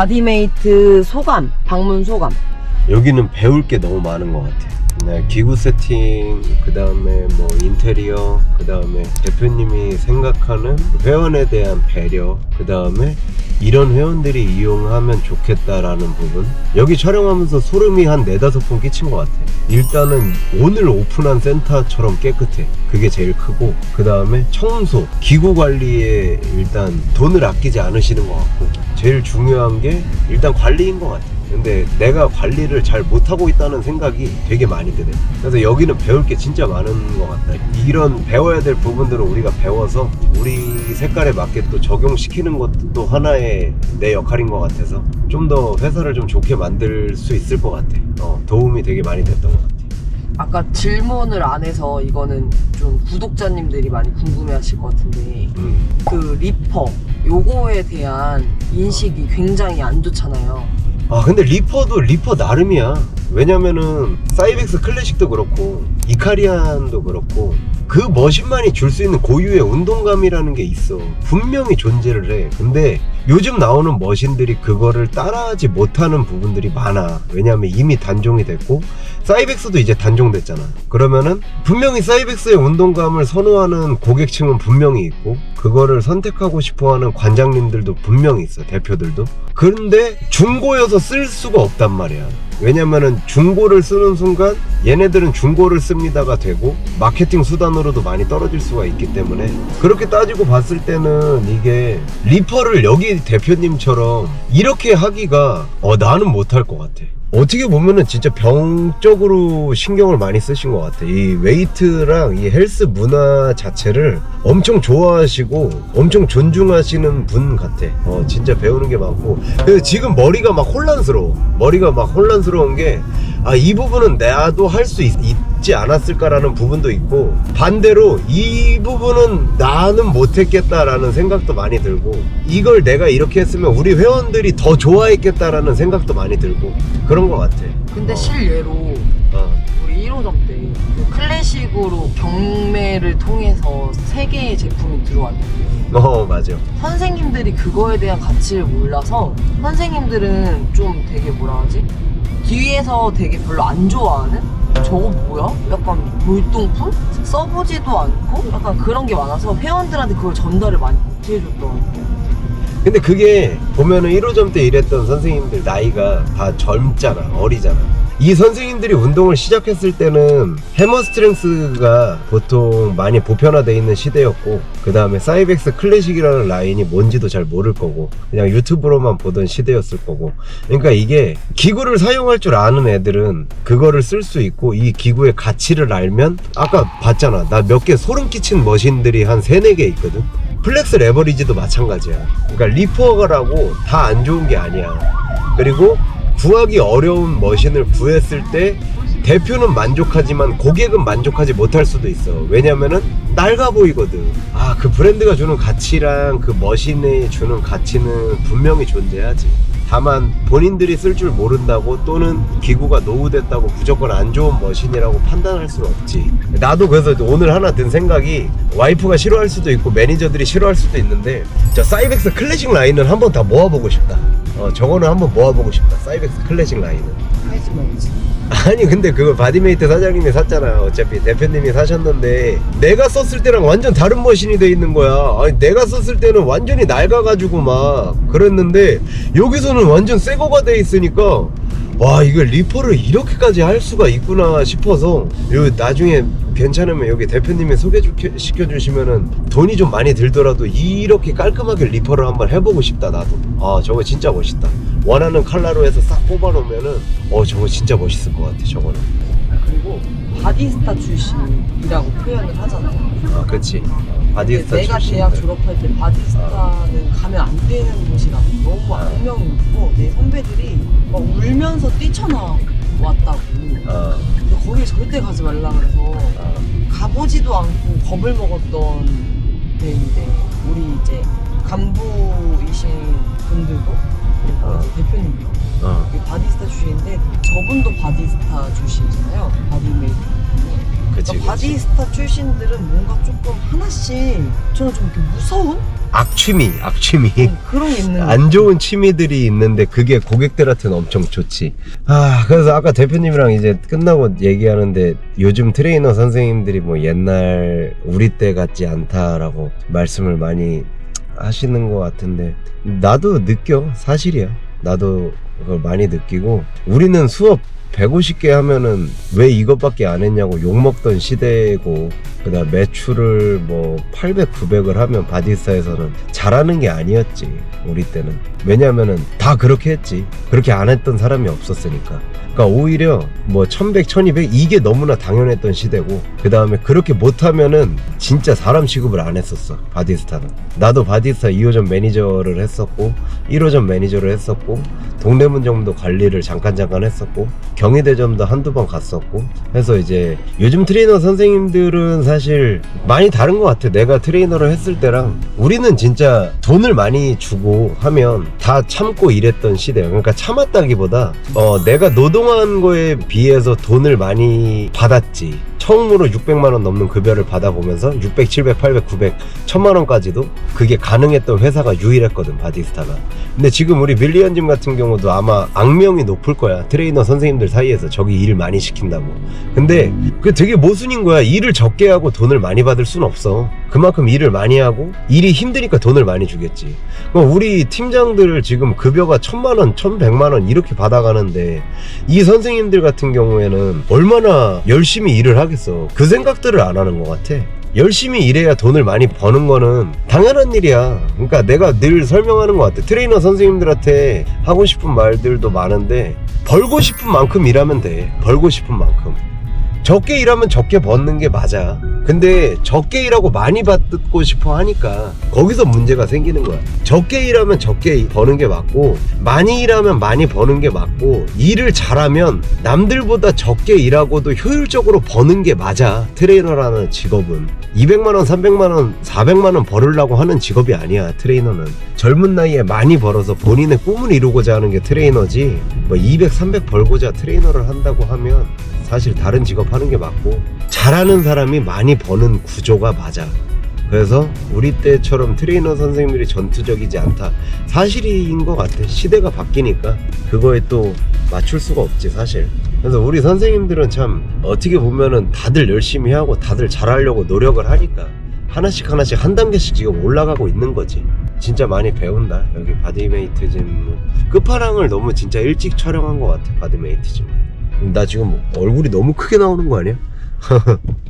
바디메이트 소감, 방문 소감. 여기는 배울 게 너무 많은 것 같아. 네, 기구 세팅, 그 다음에 뭐 인테리어, 그 다음에 대표님이 생각하는 회원에 대한 배려, 그 다음에 이런 회원들이 이용하면 좋겠다라는 부분. 여기 촬영하면서 소름이 한 네다섯 번 끼친 것 같아. 일단은 오늘 오픈한 센터처럼 깨끗해. 그게 제일 크고, 그 다음에 청소, 기구 관리에 일단 돈을 아끼지 않으시는 것 같고, 제일 중요한 게 일단 관리인 것 같아. 근데 내가 관리를 잘 못하고 있다는 생각이 되게 많이 드네. 그래서 여기는 배울 게 진짜 많은 것 같다. 이런 배워야 될 부분들을 우리가 배워서 우리 색깔에 맞게 또 적용시키는 것도 또 하나의 내 역할인 것 같아서 좀 더 회사를 좀 좋게 만들 수 있을 것 같아. 어, 도움이 되게 많이 됐던 것 같아. 아까 질문을 안 해서 이거는 좀 구독자님들이 많이 궁금해 하실 것 같은데 음. 그 리퍼 요거에 대한 인식이 굉장히 안 좋잖아요. 아 근데 리퍼도 리퍼 나름이야. 왜냐면은 사이벡스 클래식도 그렇고 이카리안도 그렇고 그 머신만이 줄 수 있는 고유의 운동감이라는 게 있어. 분명히 존재를 해. 근데 요즘 나오는 머신들이 그거를 따라하지 못하는 부분들이 많아. 왜냐면 이미 단종이 됐고 사이벡스도 이제 단종됐잖아. 그러면은 분명히 사이벡스의 운동감을 선호하는 고객층은 분명히 있고 그거를 선택하고 싶어하는 관장님들도 분명히 있어 대표들도. 그런데 중고여서 쓸 수가 없단 말이야 왜냐면은 중고를 쓰는 순간 얘네들은 중고를 씁니다가 되고 마케팅 수단으로도 많이 떨어질 수가 있기 때문에 그렇게 따지고 봤을 때는 이게 리퍼를 여기 대표님처럼 이렇게 하기가 어 나는 못할 것 같아 어떻게 보면은 진짜 병적으로 신경을 많이 쓰신 것 같아. 이 웨이트랑 이 헬스 문화 자체를 엄청 좋아하시고 엄청 존중하시는 분 같아. 어, 진짜 배우는 게 많고. 지금 머리가 막 혼란스러워. 머리가 막 혼란스러운 게, 아, 이 부분은 나도 할 수 있지 않았을까라는 부분도 있고, 반대로 이 부분은 나는 못했겠다라는 생각도 많이 들고, 이걸 내가 이렇게 했으면 우리 회원들이 더 좋아했겠다라는 생각도 많이 들고, 그런 것 같아. 근데 어, 실례로 어. 우리 1호점 때 그 클래식으로 경매를 통해서 세 개의 제품이 들어왔는데 어, 맞아. 선생님들이 그거에 대한 가치를 몰라서 선생님들은 좀 되게 뭐라 하지? 뒤에서 되게 별로 안 좋아하는? 저거 뭐야? 약간 물동품? 써보지도 않고 약간 그런 게 많아서 회원들한테 그걸 전달을 많이 못 해줬던 근데 그게 보면은 1호점 때 일했던 선생님들 나이가 다 젊잖아 어리잖아 이 선생님들이 운동을 시작했을 때는 해머 스트렝스가 보통 많이 보편화돼 있는 시대였고 그 다음에 사이벡스 클래식이라는 라인이 뭔지도 잘 모를 거고 그냥 유튜브로만 보던 시대였을 거고 그러니까 이게 기구를 사용할 줄 아는 애들은 그거를 쓸 수 있고 이 기구의 가치를 알면 아까 봤잖아 나 몇 개 소름 끼친 머신들이 한 세네 개 있거든 플렉스 레버리지도 마찬가지야. 그러니까 리퍼가라고 다 안 좋은 게 아니야. 그리고 구하기 어려운 머신을 구했을 때 대표는 만족하지만 고객은 만족하지 못할 수도 있어. 왜냐면은 낡아 보이거든. 아, 그 브랜드가 주는 가치랑 그 머신이 주는 가치는 분명히 존재하지. 다만 본인들이 쓸 줄 모른다고 또는 기구가 노후됐다고 무조건 안 좋은 머신이라고 판단할 수는 없지. 나도 그래서 오늘 하나 든 생각이 와이프가 싫어할 수도 있고 매니저들이 싫어할 수도 있는데 저 사이벡스 클래식 라인을 한번 다 모아보고 싶다. 어, 저거는 한번 모아보고 싶다. 사이벡스 클래식 라인은. 아니 근데 그거 바디메이트 사장님이 샀잖아요 어차피 대표님이 사셨는데 내가 썼을 때랑 완전 다른 머신이 돼 있는 거야 아니 내가 썼을 때는 완전히 낡아가지고 막 그랬는데 여기서는 완전 새 거가 돼 있으니까 와 이걸 리퍼를 이렇게까지 할 수가 있구나 싶어서 요 나중에 괜찮으면 여기 대표님이 소개 시켜 주시면은 돈이 좀 많이 들더라도 이렇게 깔끔하게 리퍼를 한번 해보고 싶다 나도. 아 저거 진짜 멋있다. 원하는 컬러로 해서 싹 뽑아 놓으면은 어 저거 진짜 멋있을 것 같아 저거는. 아, 그리고 바디스타 출신이라고 표현을 하잖아요. 아 그치. 바디스타 내가 출신 대학 졸업할 때 바디스타는 가면 안 되는 곳이라고 너무 악명이 있고 내 선배들이 막 울면서 뛰쳐나 왔다고. 아, 근데 거길 절대 가지 말라 그래서 아, 가보지도 않고 겁을 먹었던 데인데 우리 이제 간부이신 분들도 어. 이제 대표님도 어. 바디스타 출신인데 저분도 바디스타 출신이잖아요. 바디메이커 그치, 그러니까 그치. 바디스타 출신들은 뭔가 조금 하나씩 저는 좀 이렇게 무서운 악취미 악취미 음, 그런 게 있는 안 좋은 취미들이 있는데 그게 고객들한테는 엄청 좋지. 아, 그래서 아까 대표님이랑 이제 끝나고 얘기하는데 요즘 트레이너 선생님들이 뭐 옛날 우리 때 같지 않다라고 말씀을 많이 하시는 것 같은데 나도 느껴. 사실이야. 나도 그걸 많이 느끼고 우리는 수업 150개 하면은 왜 이것밖에 안 했냐고 욕먹던 시대고 그다음 매출을 뭐 800, 900을 하면 바디스타에서는 잘하는 게 아니었지 우리 때는. 왜냐면은 다 그렇게 했지. 그렇게 안 했던 사람이 없었으니까 그러니까 오히려 뭐 1100, 1200 이게 너무나 당연했던 시대고 그 다음에 그렇게 못하면은 진짜 사람 취급을 안 했었어 바디스타는. 나도 바디스타 2호점 매니저를 했었고 1호점 매니저를 했었고 동대문점도 관리를 잠깐 잠깐 했었고 경희대점도 한두 번 갔었고 해서 이제 요즘 트레이너 선생님들은 사실 많이 다른 것 같아. 내가 트레이너를 했을 때랑 우리는 진짜 돈을 많이 주고 하면 다 참고 일했던 시대야. 그러니까 참았다기보다 어 내가 노동 한 거에 비해서 돈을 많이 받았지. 처음으로 600만 원 넘는 급여를 받아보면서 600, 700, 800, 900, 1000만 원까지도 그게 가능했던 회사가 유일했거든 바디스타가. 근데 지금 우리 밀리언짐 같은 경우도 아마 악명이 높을 거야. 트레이너 선생님들 사이에서 저기 일 많이 시킨다고. 근데 그게 되게 모순인 거야. 일을 적게 하고 돈을 많이 받을 순 없어 그만큼 일을 많이 하고 일이 힘드니까 돈을 많이 주겠지 그럼 우리 팀장들 지금 급여가 천만 원, 천백만 원 이렇게 받아가는데 이 선생님들 같은 경우에는 얼마나 열심히 일을 하겠어 그 생각들을 안 하는 것 같아 열심히 일해야 돈을 많이 버는 거는 당연한 일이야. 그러니까 내가 늘 설명하는 것 같아. 트레이너 선생님들한테 하고 싶은 말들도 많은데 벌고 싶은 만큼 일하면 돼. 벌고 싶은 만큼. 적게 일하면 적게 버는 게 맞아. 근데 적게 일하고 많이 받고 싶어 하니까 거기서 문제가 생기는 거야. 적게 일하면 적게 버는 게 맞고 많이 일하면 많이 버는 게 맞고 일을 잘하면 남들보다 적게 일하고도 효율적으로 버는 게 맞아. 트레이너라는 직업은 200만 원, 300만 원, 400만 원 벌으려고 하는 직업이 아니야. 트레이너는 젊은 나이에 많이 벌어서 본인의 꿈을 이루고자 하는 게 트레이너지. 뭐 200, 300 벌고자 트레이너를 한다고 하면 사실 다른 직업 하는 게 맞고 잘하는 사람이 많이 버는 구조가 맞아. 그래서 우리 때처럼 트레이너 선생님들이 전투적이지 않다. 사실인 것 같아. 시대가 바뀌니까 그거에 또 맞출 수가 없지 사실. 그래서 우리 선생님들은 참 어떻게 보면은 다들 열심히 하고 다들 잘하려고 노력을 하니까 하나씩 하나씩 한 단계씩 지금 올라가고 있는 거지. 진짜 많이 배운다. 여기 바디메이트 짐 끝판왕을 너무 진짜 일찍 촬영한 것 같아. 바디메이트 짐. 나 지금 얼굴이 너무 크게 나오는 거 아니야?